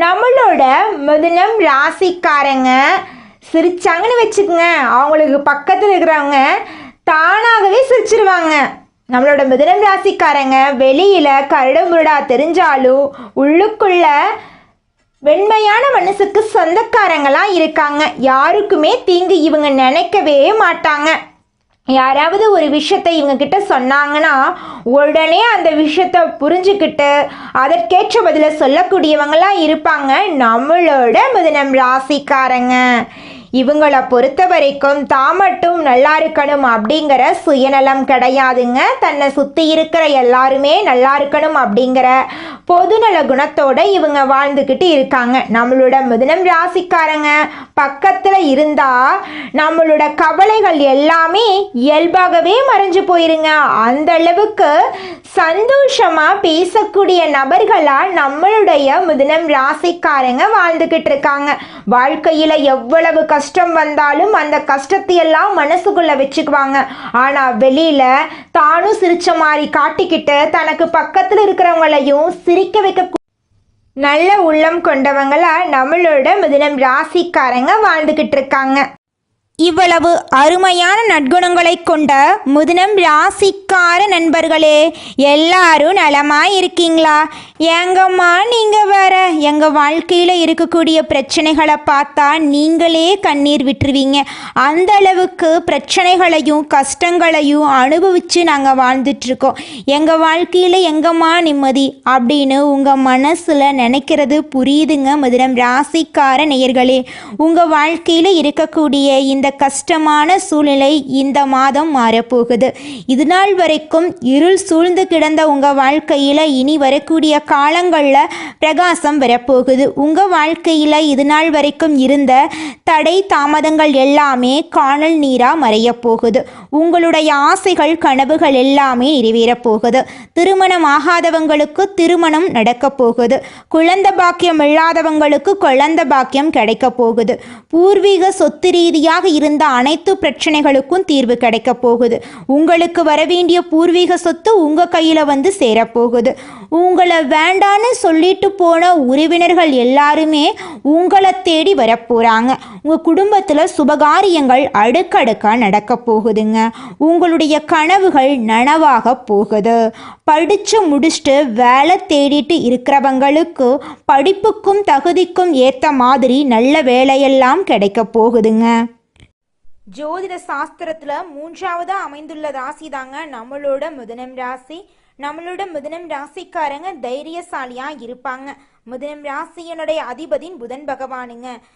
நம்மளோட முதலம் ராசிக்காரங்க சிரிச்சாங்கன்னு வச்சுக்கோங்க. அவங்களுக்கு பக்கத்தில் இருக்கிறவங்க தானாகவே சிரிச்சிருவாங்க. நம்மளோட மிதுனம் ராசிக்காரங்க வெளியில் கரடுமுரடா தெரிஞ்சாலும் உள்ளுக்குள்ள வெண்மையான மனசுக்கு சொந்தக்காரங்களாம் இருக்காங்க. யாருக்குமே தீங்கு இவங்க நினைக்கவே மாட்டாங்க. யாராவது ஒரு விஷயத்தை இவங்க கிட்ட சொன்னாங்கன்னா உடனே அந்த விஷயத்தை புரிஞ்சுக்கிட்டு அதற்கேற்ற பதில சொல்லக்கூடியவங்களாம் இருப்பாங்க. நம்மளோட மிதுனம் ராசிக்காரங்க. இவங்கள பொறுத்த வரைக்கும் தான் மட்டும் நல்லா இருக்கணும் அப்படிங்கிற சுயநலம் கிடையாதுங்க. தன்னை சுற்றி இருக்கிற எல்லாருமே நல்லா இருக்கணும் அப்படிங்கிற பொதுநல குணத்தோட இவங்க வாழ்ந்துக்கிட்டு இருக்காங்க. நம்மளோட மிதுனம் ராசிக்காரங்க பக்கத்தில் இருந்தால் நம்மளோட கவலைகள் எல்லாமே இயல்பாகவே மறைஞ்சு போயிருங்க. அந்த அளவுக்கு பேசக்கூடிய நபர்களாக நம்மளுடைய மிதுனம் ராசிக்காரங்க வாழ்ந்துக்கிட்டு இருக்காங்க. வாழ்க்கையில் எவ்வளவு கஷ்டம் வந்தாலும் அந்த கஷ்டத்தை எல்லாம் வச்சுக்குவாங்க. ஆனால் வெளியில் தானும் சிரித்த மாதிரி காட்டிக்கிட்டு தனக்கு பக்கத்தில் இருக்கிறவங்களையும் சிரிக்க வைக்க நல்ல உள்ளம் கொண்டவங்களா நம்மளோட மிதுனம் ராசிக்காரங்க வாழ்ந்துக்கிட்டு இருக்காங்க. இவ்வளவு அருமையான நற்குணங்களை கொண்ட முதினம் ராசிக்கார நண்பர்களே எல்லாரும் நலமாக இருக்கீங்களா ஏங்கம்மா நீங்கள் வேற? எங்கள் வாழ்க்கையில் இருக்கக்கூடிய பிரச்சனைகளை பார்த்தா நீங்களே கண்ணீர் விட்டுருவீங்க. அந்த அளவுக்கு பிரச்சனைகளையும் கஷ்டங்களையும் அனுபவித்து நாங்கள் வாழ்ந்துட்டுருக்கோம் எங்கள் வாழ்க்கையில் எங்கம்மா நிம்மதி? அப்படின்னு உங்கள் மனசில் நினைக்கிறது புரியுதுங்க மதுரம் ராசிக்கார நேயர்களே. உங்கள் வாழ்க்கையில் இருக்கக்கூடிய இந்த கஷ்டமான சூழ்நிலை இந்த மாதம் மாறப்போகுது. இது நாள் வரைக்கும் இருள் சூழ்ந்து கிடந்த உங்கள் வாழ்க்கையில் இனி வரக்கூடிய காலங்களில் பிரகாசம் வரப்போகுது. உங்கள் வாழ்க்கையில் இது நாள் வரைக்கும் இருந்த தடை தாமதங்கள் எல்லாமே காணல் நீராக மறையப்போகுது உங்களுடைய ஆசைகள் கனவுகள் எல்லாமே நிறைவேறப் போகுது. திருமணம் ஆகாதவங்களுக்கு திருமணம் நடக்கப் போகுது. குழந்த பாக்கியம் இல்லாதவங்களுக்கு குழந்த பாக்கியம் கிடைக்கப் போகுது. பூர்வீக சொத்து ரீதியாக இருந்த அனைத்து பிரச்சனைகளுக்கும் தீர்வு கிடைக்கப் போகுது. உங்களுக்கு வரவேண்டிய பூர்வீக சொத்து உங்கள் கையில் வந்து சேரப்போகுது உங்களை வேண்டான்னு சொல்லிட்டு போன உறவினர்கள் எல்லாருமே உங்களை தேடி வரப்போகிறாங்க உங்கள் குடும்பத்தில் சுபகாரியங்கள் அடுக்கடுக்காக நடக்க போகுதுங்க. உங்களுடைய கனவுகள் நனவாக போகுது. படித்து முடிச்சுட்டு வேலை தேடிட்டு இருக்கிறவங்களுக்கு படிப்புக்கும் தகுதிக்கும் ஏற்ற மாதிரி நல்ல வேலையெல்லாம் கிடைக்க போகுதுங்க. ஜோதிட சாஸ்திரத்தில் மூன்றாவதாக அமைந்துள்ள ராசி தாங்க நம்மளோட முதனம் ராசி. நம்மளோட முதனம் ராசிக்காரங்க தைரியசாலியா இருப்பாங்க. முதனம் ராசியனுடைய அதிபதின் புதன் பகவானுங்க.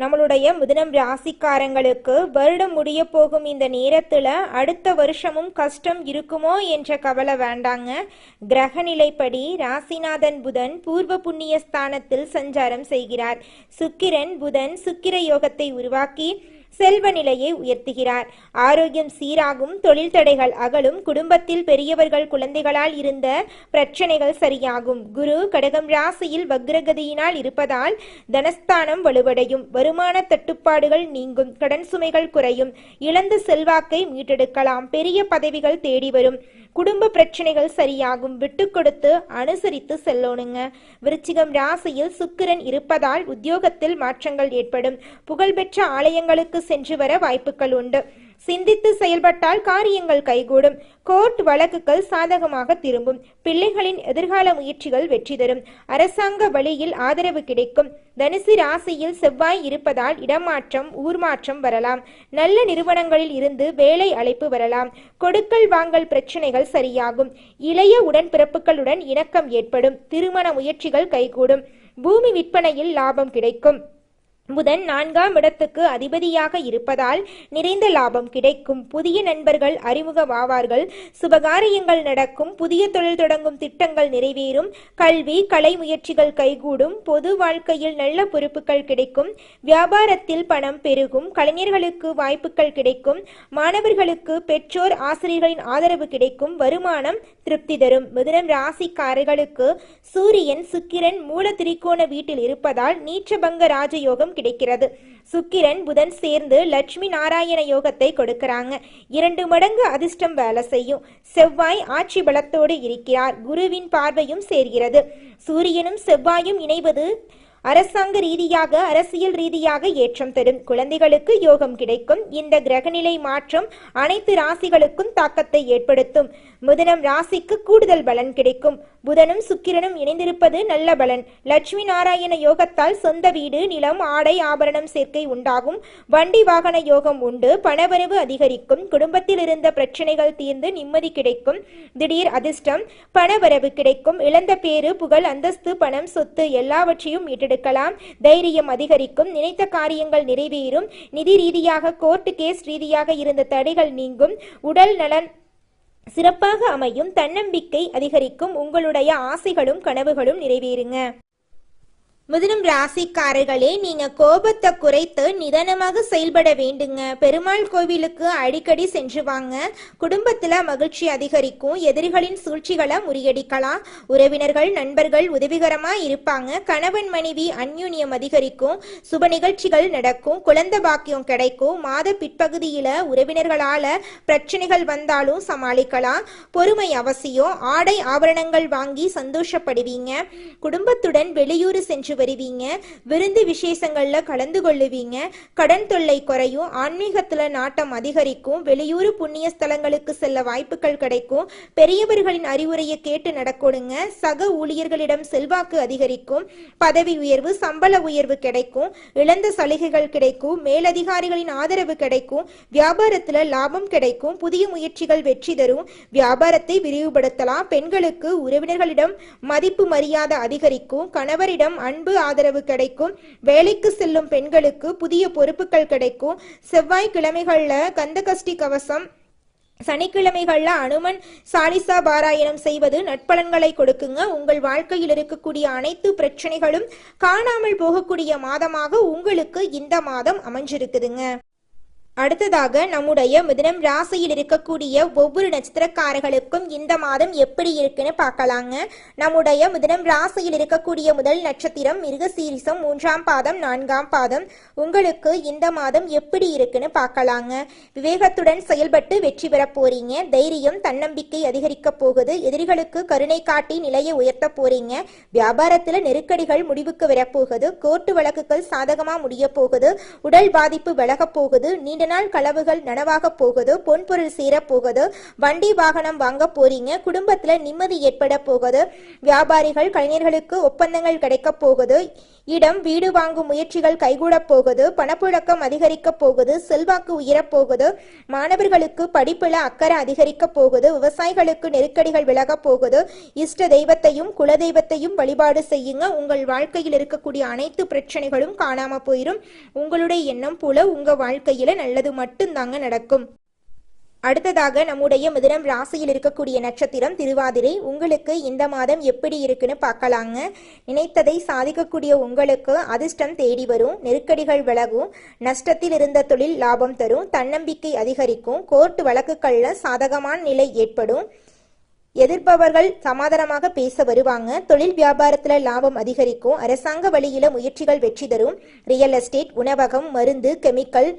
நம்மளுடைய மிதுனம் ராசிக்காரங்களுக்கு வருடம் முடிய போகும் இந்த நேரத்தில் அடுத்த வருஷமும் கஷ்டம் இருக்குமோ என்ற கவலை வேண்டாங்க. கிரகநிலைப்படி ராசிநாதன் புதன் பூர்வ புண்ணிய ஸ்தானத்தில் சஞ்சாரம் செய்கிறார். சுக்கிரன் புதன் சுக்கிர யோகத்தை உருவாக்கி செல்வ நிலையை உயர்த்துகிறார். ஆரோக்கியம் சீராகும் தொழில் தடைகள் அகலும் குடும்பத்தில் பெரியவர்கள் குழந்தைகளால் இருந்த பிரச்சனைகள் சரியாகும். குரு கடகம் ராசியில் வக்ரகதியினால் இருப்பதால் தனஸ்தானம் வலுவடையும். வருமான தட்டுப்பாடுகள் நீங்கும் கடன் சுமைகள் குறையும். இழந்த செல்வாக்கை மீட்டெடுக்கலாம் பெரிய பதவிகள் தேடி வரும். குடும்ப பிரச்சனைகள் சரியாகும் விட்டு கொடுத்து அனுசரித்து செல்லணுங்க. விருச்சிகம் ராசியில் சுக்கிரன் இருப்பதால் உத்தியோகத்தில் மாற்றங்கள் ஏற்படும். புகழ்பெற்ற ஆலயங்களுக்கு சென்று வர வாய்ப்புகள் உண்டு. சிந்தித்து செயல்பட்டால் காரியங்கள் கைகூடும். கோர்ட் வழக்குகள் சாதகமாக திரும்பும். பிள்ளைகளின் எதிர்கால முயற்சிகள் வெற்றி தரும். அரசாங்க வழியில் ஆதரவு கிடைக்கும். தனுசு ராசியில் செவ்வாய் இருப்பதால் இடமாற்றம் ஊர்மாற்றம் வரலாம். நல்ல நிறுவனங்களில் இருந்து வேலை அழைப்பு வரலாம். கொடுக்கல் வாங்கல் பிரச்சனைகள் சரியாகும். இளைய உடன்பிறப்புகளுடன் இணக்கம் ஏற்படும். திருமண முயற்சிகள் கைகூடும். பூமி விற்பனையில் லாபம் கிடைக்கும். புதன் நான்காம் இடத்துக்கு அதிபதியாக இருப்பதால் நிறைந்த லாபம் கிடைக்கும். புதிய நண்பர்கள் அறிமுகமாவார்கள். சுபகாரியங்கள் நடக்கும். புதிய தொழில் தொடங்கும் திட்டங்கள் நிறைவேறும். கல்வி கலை முயற்சிகள் கைகூடும். பொது வாழ்க்கையில் நல்ல பொறுப்புகள் கிடைக்கும். வியாபாரத்தில் பணம் பெருகும். கலைஞர்களுக்கு வாய்ப்புகள் கிடைக்கும். மாணவர்களுக்கு பெற்றோர் ஆசிரியர்களின் ஆதரவு கிடைக்கும். வருமானம் திருப்தி தரும். மிதுனம் ராசிக்காரர்களுக்கு சூரியன் சுக்கிரன் மூல திரிகோண வீட்டில் இருப்பதால் நீச்சபங்க ராஜயோகம் கிடைக்கிறது. சுக்கிரன் புதன் சேர்ந்து லட்சுமி நாராயண யோகத்தை கொடுக்கிறாங்க. இரண்டு மடங்கு அதிர்ஷ்டம் வேலை செய்யும். செவ்வாய் ஆட்சி பலத்தோடு இருக்கிறார். குருவின் பார்வையும் சேர்கிறது. சூரியனும் செவ்வாயும் இணைவது அரசாங்க ரீதியாக அரசியல் ரீதியாக ஏற்றம் தரும். குழந்தைகளுக்கு யோகம் கிடைக்கும். இந்த கிரகநிலை மாற்றம் அனைத்து ராசிகளுக்கும் தாக்கத்தை ஏற்படுத்தும். புதனம் ராசிக்கு கூடுதல் பலன் கிடைக்கும். புதனும் சுக்கிரனும் இணைந்திருப்பது நல்ல பலன். லட்சுமி நாராயண யோகத்தால் சொந்த வீடு நிலம் ஆடை ஆபரணம் சேர்க்கை உண்டாகும். வண்டி வாகன யோகம் உண்டு. பணவரவு அதிகரிக்கும். குடும்பத்தில் இருந்த பிரச்சனைகள் தீர்ந்து நிம்மதி கிடைக்கும். திடீர் அதிர்ஷ்டம் பணவரவு கிடைக்கும். இழந்த பேரு புகழ் அந்தஸ்து பணம் சொத்து எல்லாவற்றையும் மீட்டெடுக்கலாம். தைரியம் அதிகரிக்கும். நினைத்த காரியங்கள் நிறைவேறும். நிதி ரீதியாக கோர்ட்டு கேஸ் ரீதியாக இருந்த தடைகள் நீங்கும். உடல் நலன் சிறப்பாக அமையும் தன்னம்பிக்கை அதிகரிக்கும். உங்களுடைய ஆசைகளும் கனவுகளும் நிறைவேறுங்க. மிதுனம் ராசிக்காரர்களே நீங்க கோபத்தை குறைத்து நிதானமாக செயல்பட வேண்டுங்க. பெருமாள் கோவிலுக்கு அடிக்கடி சென்று வாங்க. குடும்பத்துல மகிழ்ச்சி அதிகரிக்கும். எதிரிகளின் சூழ்ச்சிகளை முறியடிக்கலாம். உறவினர்கள் நண்பர்கள் உதவிகரமா இருப்பாங்க. கணவன் மனைவி அந்யூன்யம் அதிகரிக்கும். சுப நிகழ்ச்சிகள் நடக்கும். குழந்தை பாக்கியம் கிடைக்கும். மாத பிற்பகுதியில உறவினர்களால பிரச்சனைகள் வந்தாலும் சமாளிக்கலாம். பொறுமை அவசியம். ஆடை ஆபரணங்கள் வாங்கி சந்தோஷப்படுவீங்க. குடும்பத்துடன் வெளியூர் சென்று வருவீங்க விருந்து விசேஷங்கள்ல கலந்து கொள்ளுவீங்க. கடன் தொல்லை குறையும். ஆன்மீகத்துல நாட்டம் அதிகரிக்கும். வெளியூர் புண்ணிய ஸ்தலங்களுக்கு செல்ல வாய்ப்புகள் கிடைக்கும். பெரியவர்களின் அறிவுரையை கேட்டு நடக்கணுங்க சக ஊழியர்களிடம் செல்வாக்கு அதிகரிக்கும். பதவி உயர்வு சம்பள உயர்வு கிடைக்கும். இழந்த சலுகைகள் கிடைக்கும். மேலதிகாரிகளின் ஆதரவு கிடைக்கும். வியாபாரத்துல லாபம் கிடைக்கும். புதிய முயற்சிகள் வெற்றி தரும். வியாபாரத்தை விரிவுபடுத்தலாம். பெண்களுக்கு உறவினர்களிடம் மதிப்பு மரியாதை அதிகரிக்கும். கணவரிடம் அன்பு ஆதரவு கிடைக்கும். வேலைக்கு செல்லும் பெண்களுக்கு புதிய பொறுப்புகள் கிடைக்கும். செவ்வாய்க்கிழமைகள்ல கந்தகஷ்டி கவசம் சனிக்கிழமைகள்ல அனுமன் சாலிசா பாராயணம் செய்வது நட்பலன்களை கொடுக்குங்க. உங்கள் வாழ்க்கையில் இருக்கக்கூடிய அனைத்து பிரச்சனைகளும் காணாமல் போகக்கூடிய மாதமாக உங்களுக்கு இந்த மாதம் அமைஞ்சிருக்குதுங்க. அடுத்ததாக நம்முடைய மிதனம் ராசியில் இருக்கக்கூடிய ஒவ்வொரு நட்சத்திரக்காரர்களுக்கும் இந்த மாதம் எப்படி இருக்குன்னு பார்க்கலாங்க. நம்முடைய மிதனம் ராசியில் இருக்கக்கூடிய முதல் நட்சத்திரம் மிருகசீரிசம் மூன்றாம் பாதம் நான்காம் பாதம். உங்களுக்கு இந்த மாதம் எப்படி இருக்குன்னு பார்க்கலாங்க. விவேகத்துடன் செயல்பட்டு வெற்றி பெற போறீங்க. தைரியம் தன்னம்பிக்கை அதிகரிக்க போகுது. எதிரிகளுக்கு கருணை காட்டி நிலையை உயர்த்த போறீங்க. வியாபாரத்தில் நெருக்கடிகள் முடிவுக்கு வரப்போகுது கோர்ட்டு வழக்குகள் சாதகமாக முடிய போகுது. உடல் பாதிப்பு விலக போகுது. நீண்ட நாள் களவுகள் நனவாக போகுது பொன்பொருள் பொருள் போகுது வண்டி வாகனம் வாங்க போறீங்க குடும்பத்துல நிம்மதி ஏற்பட போகுது வியாபாரிகள் கலைஞர்களுக்கு ஒப்பந்தங்கள் கிடைக்க போகுது இடம் வீடு வாங்கும் முயற்சிகள் கைகூடப் போகுது பணப்புழக்கம் அதிகரிக்க போகுது செல்வாக்கு உயரப் போகுது மாணவர்களுக்கு படிப்புல அக்கறை அதிகரிக்க போகுது விவசாயிகளுக்கு நெருக்கடிகள் விலகப் போகுது இஷ்ட தெய்வத்தையும் குல தெய்வத்தையும் வழிபாடு செய்யுங்க. உங்கள் வாழ்க்கையில் இருக்கக்கூடிய அனைத்து பிரச்சனைகளும் காணாம போயிரும். உங்களுடைய எண்ணம் போல உங்க வாழ்க்கையில நல்லது மட்டும்தாங்க நடக்கும். அடுத்ததாக நம்முடைய மிதுனம் ராசியில் இருக்கக்கூடிய நட்சத்திரம் திருவாதிரை. உங்களுக்கு இந்த மாதம் எப்படி இருக்குன்னு பார்க்கலாங்க. நினைத்ததை சாதிக்கக்கூடிய உங்களுக்கு அதிர்ஷ்டம் தேடி வரும். நெருக்கடிகள் விலகும். நஷ்டத்தில் இருந்த தொழில் லாபம் தரும். தன்னம்பிக்கை அதிகரிக்கும். கோர்ட் வழக்குகளில் சாதகமான நிலை ஏற்படும். எதிர்ப்பவர்கள் சமாதானமாக பேச வருவாங்க. தொழில் வியாபாரத்துல லாபம் அதிகரிக்கும். அரசாங்க வழியில முயற்சிகள் வெற்றி தரும். ரியல் எஸ்டேட் உணவகம் மருந்து கெமிக்கல்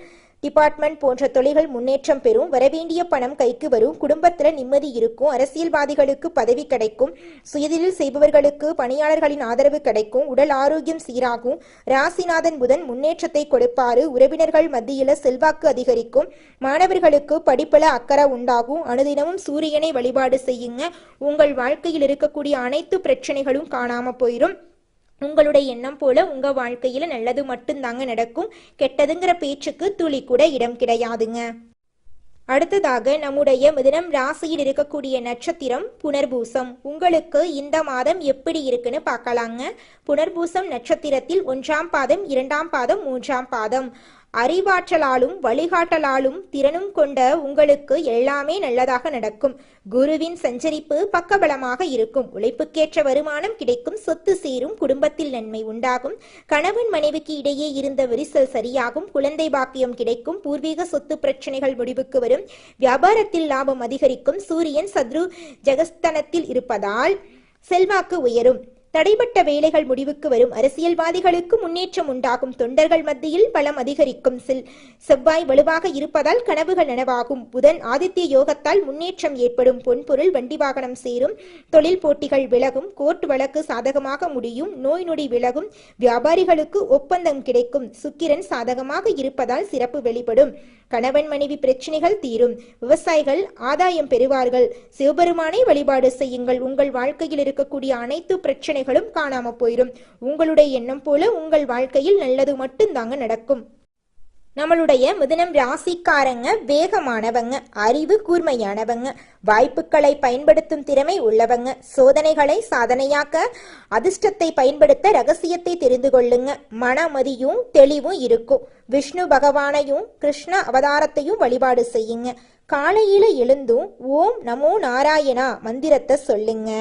டிபார்ட்மெண்ட் போன்ற தொழில்கள் முன்னேற்றம் பெறும் வரவேண்டிய பணம் கைக்கு வரும் குடும்பத்தில் நிம்மதி இருக்கும் அரசியல்வாதிகளுக்கு பதவி கிடைக்கும் சுயதில் செய்பவர்களுக்கு பணியாளர்களின் ஆதரவு கிடைக்கும் உடல் ஆரோக்கியம் சீராகும் ராசிநாதன் புதன் முன்னேற்றத்தை கொடுப்பாரு உறவினர்கள் மத்தியில் செல்வாக்கு அதிகரிக்கும் மாணவர்களுக்கு படிப்பில் அக்கறை உண்டாகும் அனுதினமும் சூரியனை வழிபாடு செய்யுங்க. உங்கள் வாழ்க்கையில் இருக்கக்கூடிய அனைத்து பிரச்சனைகளும் காணாம போயிடும் உங்களுடைய எண்ணம் போல உங்க வாழ்க்கையில நல்லது மட்டும்தாங்க நடக்கும். கெட்டதுங்கிற பேச்சுக்கு துளி கூட இடம் கிடையாதுங்க. அடுத்ததாக நம்முடைய மிதனம் ராசியில் இருக்கக்கூடிய நட்சத்திரம் புனர்பூசம். உங்களுக்கு இந்த மாதம் எப்படி இருக்குன்னு பார்க்கலாங்க. புனர்பூசம் நட்சத்திரத்தில் ஒன்றாம் பாதம் இரண்டாம் பாதம் மூன்றாம் பாதம். அறிவாற்றலாலும் வழிகாட்டலாலும் திறனும் கொண்ட உங்களுக்கு எல்லாமே நல்லதாக நடக்கும். குருவின் சஞ்சரிப்பு பக்கபலமாக இருக்கும். உழைப்புக்கேற்ற வருமானம் கிடைக்கும். சொத்து சேரும். குடும்பத்தில் நன்மை உண்டாகும். கணவன் மனைவிக்கு இடையே இருந்த விரிசல் சரியாகும். குழந்தை பாக்கியம் கிடைக்கும். பூர்வீக சொத்து பிரச்சனைகள் முடிவுக்கு வரும். வியாபாரத்தில் லாபம் அதிகரிக்கும். சூரியன் சத்ரு ஜெகஸ்தனத்தில் இருப்பதால் செல்வாக்கு உயரும். தடைப்பட்ட வேலைகள் முடிவுக்கு வரும் அரசியல்வாதிகளுக்கு முன்னேற்றம் உண்டாகும் தொண்டர்கள் மத்தியில் பலம் அதிகரிக்கும் செல் செவ்வாய் வலுவாக இருப்பதால் கனவுகள் நனவாகும். புதன் ஆதித்ய யோகத்தால் முன்னேற்றம் ஏற்படும். பொன்பொருள் வண்டி வாகனம் சேரும். தொழில் போட்டிகள் விலகும். கோர்ட் வழக்கு சாதகமாக முடியும். நோய் நொடி விலகும். வியாபாரிகளுக்கு ஒப்பந்தம் கிடைக்கும். சுக்கிரன் சாதகமாக இருப்பதால் சிறப்பு வெளிப்படும். கணவன் மனைவி பிரச்சனைகள் தீரும். விவசாயிகள் ஆதாயம் பெறுவார்கள். சிவபெருமானை வழிபாடு செய்யுங்கள். உங்கள் வாழ்க்கையில் இருக்கக்கூடிய அனைத்து பிரச்சனைகளும் காணாம போயிடும் உங்களுடைய எண்ணம் போல உங்கள் வாழ்க்கையில் நல்லது மட்டும்தாங்க நடக்கும். நம்மளுடைய மிதுனம் ராசிக்காரங்க வேகமானவங்க அறிவு கூர்மையானவங்க வாய்ப்புகளை பயன்படுத்தும் திறமை உள்ளவங்க சோதனைகளை சாதனையாக்க அதிர்ஷ்டத்தை பயன்படுத்த ரகசியத்தை தெரிந்து கொள்ளுங்க. மனமதியும் தெளிவும் இருக்கும். விஷ்ணு பகவானையும் கிருஷ்ண அவதாரத்தையும் வழிபாடு செய்யுங்க. காலையில எழுந்தும் ஓம் நமோ நாராயணா மந்திரத்தை சொல்லுங்க.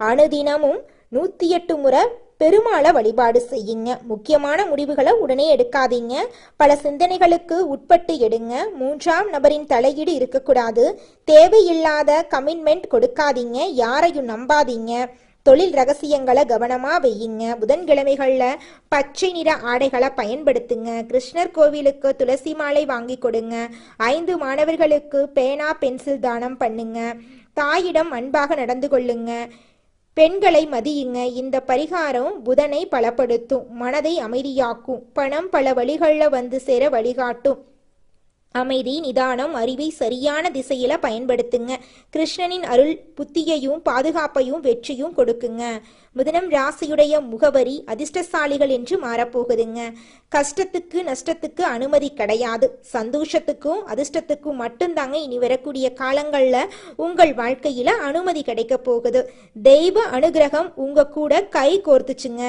அனுதினமும் நூத்தி எட்டு முறை பெருமாளை வழிபாடு செய்யுங்க. முக்கியமான முடிவுகளை உடனே எடுக்காதீங்க. பல சிந்தனைகளுக்கு உட்பட்டு எடுங்க. மூன்றாம் நபரின் தலையீடு இருக்கக்கூடாது. தேவையில்லாத கமிட்மெண்ட் கொடுக்காதீங்க. யாரையும் நம்பாதீங்க. தொழில் ரகசியங்களை கவனமா வையுங்க. புதன்கிழமைகள்ல பச்சை நிற ஆடைகளை பயன்படுத்துங்க. கிருஷ்ணர் கோவிலுக்கு துளசி மாலை வாங்கி கொடுங்க. ஐந்து மாணவர்களுக்கு பேனா பென்சில் தானம் பண்ணுங்க. தாயிடம் அன்பாக நடந்து கொள்ளுங்க. பெண்களை மதியுங்க. இந்த பரிகாரம் புதனை பலப்படுத்தும். மனதை அமைதியாக்கும். பணம் பல வழிகளில் வந்து சேர வழிகாட்டும். அமைதி நிதானம் அறிவை சரியான திசையில பயன்படுத்துங்க. கிருஷ்ணனின் அருள் புத்தியையும் பாதுகாப்பையும் வெற்றியும் கொடுக்குங்க. மிதனம் ராசியுடைய முகவரி அதிர்ஷ்டசாலிகள் என்று மாறப்போகுதுங்க. கஷ்டத்துக்கு நஷ்டத்துக்கு அனுமதி கிடையாது. சந்தோஷத்துக்கும் அதிர்ஷ்டத்துக்கும் மட்டும்தாங்க இனி வரக்கூடிய காலங்களில் உங்கள் வாழ்க்கையில அனுமதி கிடைக்க போகுது. தெய்வ அனுகிரகம் உங்க கூட கை கோர்த்துச்சுங்க.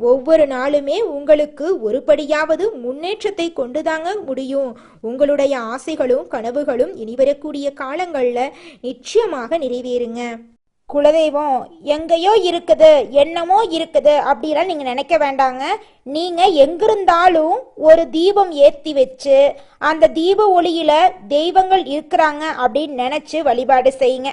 ஒவ்வொரு நாளுமே உங்களுக்கு ஒருபடியாவது முன்னேற்றத்தை கொண்டுதாங்க முடியும். உங்களுடைய ஆசைகளும் கனவுகளும் இனிவரக்கூடிய காலங்களில் நிச்சயமாக நிறைவேறுங்க. குலதெய்வம் எங்கேயோ இருக்குது என்னமோ இருக்குது அப்படிலாம் நீங்கள் நினைக்க வேண்டாங்க. நீங்கள் எங்கிருந்தாலும் ஒரு தீபம் ஏற்றி வச்சு அந்த தீப ஒளியில் தெய்வங்கள் இருக்கிறாங்க அப்படின்னு நினச்சி வழிபாடு செய்யுங்க.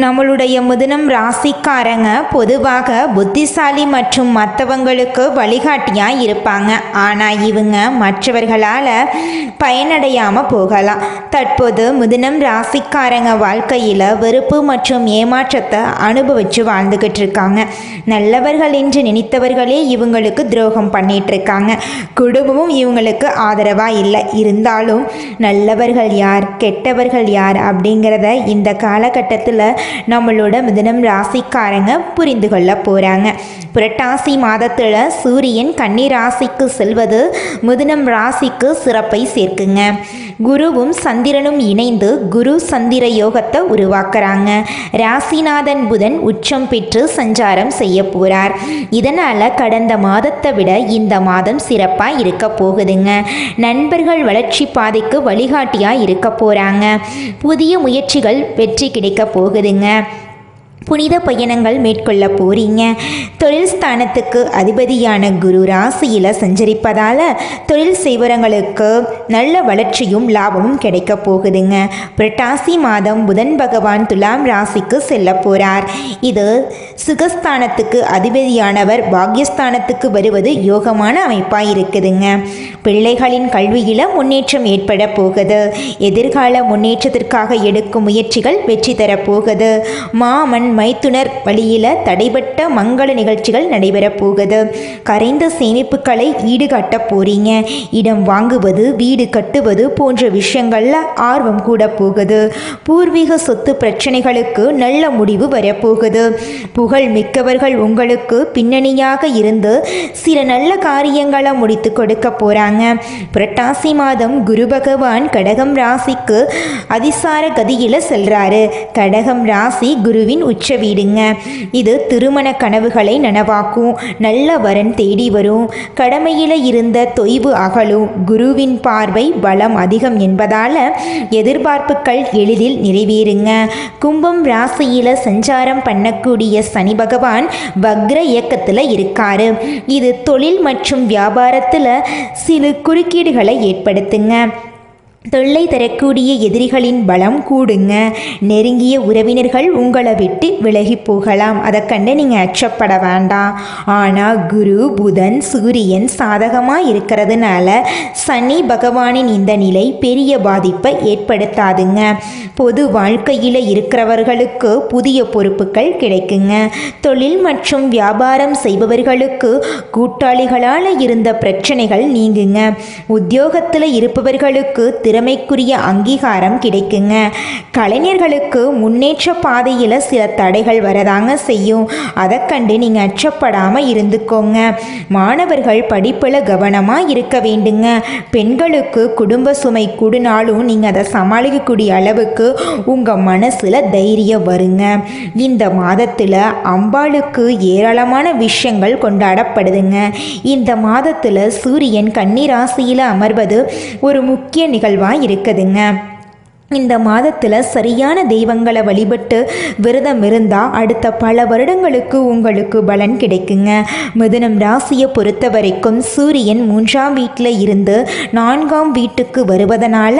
நம்மளுடைய முதனம் ராசிக்காரங்க பொதுவாக புத்திசாலி மற்றும் மற்றவங்களுக்கு வழிகாட்டியாக இருப்பாங்க. ஆனால் இவங்க மற்றவர்களால் பயனடையாமல் போகலாம். தற்போது முதனம் ராசிக்காரங்க வாழ்க்கையில் வெறுப்பு மற்றும் ஏமாற்றத்தை அனுபவித்து வாழ்ந்துக்கிட்டு இருக்காங்க. நல்லவர்கள் என்று நினைத்தவர்களே இவங்களுக்கு துரோகம் பண்ணிகிட்டு இருக்காங்க. குடும்பமும் இவங்களுக்கு ஆதரவாக இல்லை. இருந்தாலும் நல்லவர்கள் யார் கெட்டவர்கள் யார் அப்படிங்கிறத இந்த காலகட்டத்தில் நம்மளோட மிதனம் ராசிக்காரங்க புரிந்து கொள்ள போகிறாங்க புரட்டாசி மாதத்தில் சூரியன் கன்னி ராசிக்கு செல்வது மிதுனம் ராசிக்கு சிறப்பை சேர்க்குங்க. குருவும் சந்திரனும் இணைந்து குரு சந்திர யோகத்தை உருவாக்குறாங்க. ராசிநாதன் புதன் உச்சம் பெற்று சஞ்சாரம் செய்ய போகிறார் இதனால் கடந்த மாதத்தை விட இந்த மாதம் சிறப்பாக இருக்க போகுதுங்க. நண்பர்கள் வளர்ச்சி பாதைக்கு வழிகாட்டியாக இருக்க போகிறாங்க புதிய முயற்சிகள் வெற்றி கிடைக்க போகுதுங்க. người Nga. புனித பயணங்கள் மேற்கொள்ள போறீங்க. தொழில் ஸ்தானத்துக்கு அதிபதியான குரு ராசியில் சஞ்சரிப்பதால் தொழில் செய்வரங்களுக்கு நல்ல வளர்ச்சியும் லாபமும் கிடைக்க போகுதுங்க. புரட்டாசி மாதம் புதன் பகவான் துலாம் ராசிக்கு செல்ல போகிறார் இது சுகஸ்தானத்துக்கு அதிபதியானவர் பாக்யஸ்தானத்துக்கு வருவது யோகமான அமைப்பாக இருக்குதுங்க. பிள்ளைகளின் கல்வியில் முன்னேற்றம் ஏற்பட போகுது. எதிர்கால முன்னேற்றத்திற்காக எடுக்கும் முயற்சிகள் வெற்றி தரப்போகுது மாமன் மைத்துனர் வழியில் தடைபட்ட மங்கள நிகழ்ச்சிகள் நடைபெறப் போகுது. கரைந்த சேமிப்புகளை ஈடுகட்ட போறீங்க. இடம் வாங்குவது வீடு கட்டுவது போன்ற விஷயங்கள்ல ஆர்வம் கூட போகுது. பூர்வீக சொத்து பிரச்சனைகளுக்கு நல்ல முடிவு வரப்போகுது புகழ் மிக்கவர்கள் உங்களுக்கு பின்னணியாக இருந்து சில நல்ல காரியங்களை முடித்து கொடுக்க போறாங்க. புரட்டாசி மாதம் குரு பகவான் கடகம் ராசிக்கு அதிசார கதியில் செல்றாரு. கடகம் ராசி குருவின் உச்ச வீடுங்க. இது திருமண கனவுகளை நனவாக்கும். நல்ல வரன் தேடி வரும். கடமையில் இருந்த தொய்வு அகலும். குருவின் பார்வை பலம் அதிகம் என்பதால் எதிர்பார்ப்புகள் எளிதில் நிறைவேறுங்க. கும்பம் ராசியில் சஞ்சாரம் பண்ணக்கூடிய சனி பகவான் வக்ர இயக்கத்தில் இருக்காரு. இது தொழில் மற்றும் வியாபாரத்தில் சில குறுக்கீடுகளை ஏற்படுத்துங்க. தொல்லை தரக்கூடிய எதிரிகளின் பலம் கூடுங்க. நெருங்கிய உறவினர்கள் உங்களை விட்டு விலகி போகலாம். அதை கண்டு நீங்கள் அச்சப்பட வேண்டாம். ஆனால் குரு புதன் சூரியன் சாதகமாக இருக்கிறதுனால சனி பகவானின் இந்த நிலை பெரிய பாதிப்பை ஏற்படுத்தாதுங்க. பொது வாழ்க்கையில் இருக்கிறவர்களுக்கு புதிய பொறுப்புகள் கிடைக்குங்க. தொழில் மற்றும் வியாபாரம் செய்பவர்களுக்கு கூட்டாளிகளால் இருந்த பிரச்சனைகள் நீங்குங்க. உத்தியோகத்தில் இருப்பவர்களுக்கு திறமைக்குரிய அங்கீகாரம் கிடைக்குங்க. கலைஞர்களுக்கு முன்னேற்ற பாதையில் சில தடைகள் வரதாங்க செய்யும். அதை கண்டு நீங்கள் அச்சப்படாமல் இருந்துக்கோங்க. மாணவர்கள் படிப்பில் கவனமாக இருக்க வேண்டுங்க. பெண்களுக்கு குடும்ப சுமை கூடுனாலும் நீங்கள் அதை சமாளிக்கக்கூடிய அளவுக்கு உங்கள் மனசில் தைரியம் வருங்க. இந்த மாதத்தில் அம்பாளுக்கு ஏராளமான விஷயங்கள் கொண்டாடப்படுதுங்க. இந்த மாதத்தில் சூரியன் கன்னிராசியில் அமர்வது ஒரு முக்கிய நிகழ்வு நிகழ்வாக இருக்குதுங்க இந்த மாதத்தில் சரியான தெய்வங்களை வழிபட்டு விரதம் இருந்தால் அடுத்த பல வருடங்களுக்கு உங்களுக்கு பலன் கிடைக்குங்க. மிதுனம் ராசியை பொறுத்த வரைக்கும் சூரியன் மூன்றாம் வீட்டில் இருந்து நான்காம் வீட்டுக்கு வருவதனால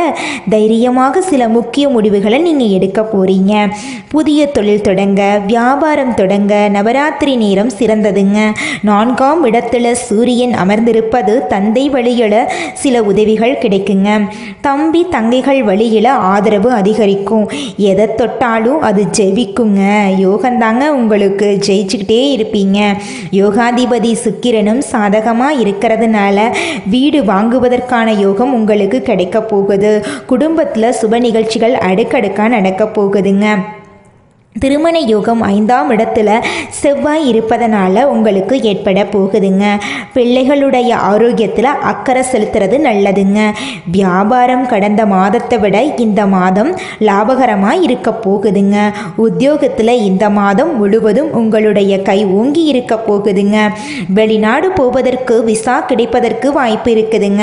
தைரியமாக சில முக்கிய முடிவுகளை நீங்கள் எடுக்க போகிறீங்க புதிய தொழில் தொடங்க வியாபாரம் தொடங்க நவராத்திரி நேரம் சிறந்ததுங்க. நான்காம் இடத்துல சூரியன் அமர்ந்திருப்பது தந்தை வழியில் சில உதவிகள் கிடைக்குங்க. தம்பி தங்கைகள் வழியில் ஆதரவு ஆதரவு அதிகரிக்கும். எதை தொட்டாலும் அது ஜெபிக்குங்க. யோகந்தாங்க உங்களுக்கு ஜெயிச்சுக்கிட்டே இருப்பீங்க. யோகாதிபதி சுக்கிரனும் சாதகமாக இருக்கிறதுனால வீடு வாங்குவதற்கான யோகம் உங்களுக்கு கிடைக்க போகுது. குடும்பத்தில் சுப நிகழ்ச்சிகள் அடுக்கடுக்காக நடக்க போகுதுங்க. திருமண யோகம் ஐந்தாம் இடத்துல செவ்வாய் இருப்பதனால உங்களுக்கு ஏற்பட போகுதுங்க. பிள்ளைகளுடைய ஆரோக்கியத்தில் அக்கறை செலுத்துறது நல்லதுங்க. வியாபாரம் கடந்த மாதத்தை விட இந்த மாதம் லாபகரமாக இருக்க போகுதுங்க. உத்தியோகத்தில் இந்த மாதம் முழுவதும் உங்களுடைய கை ஓங்கி இருக்க போகுதுங்க. வெளிநாடு போவதற்கு விசா கிடைப்பதற்கு வாய்ப்பு இருக்குதுங்க.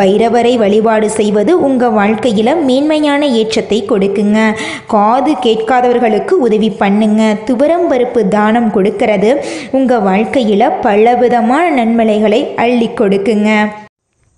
பைரவரை வழிபாடு செய்வது உங்கள் வாழ்க்கையில் மேன்மையான ஏற்றத்தை கொடுக்குங்க. காது கேட்காதவர்களுக்கு உதவி பண்ணுங்க. துவரம் பருப்பு தானம் கொடுக்கறது. உங்கள் வாழ்க்கையில் பலவிதமான நன்மலைகளை அள்ளி கொடுக்குங்க.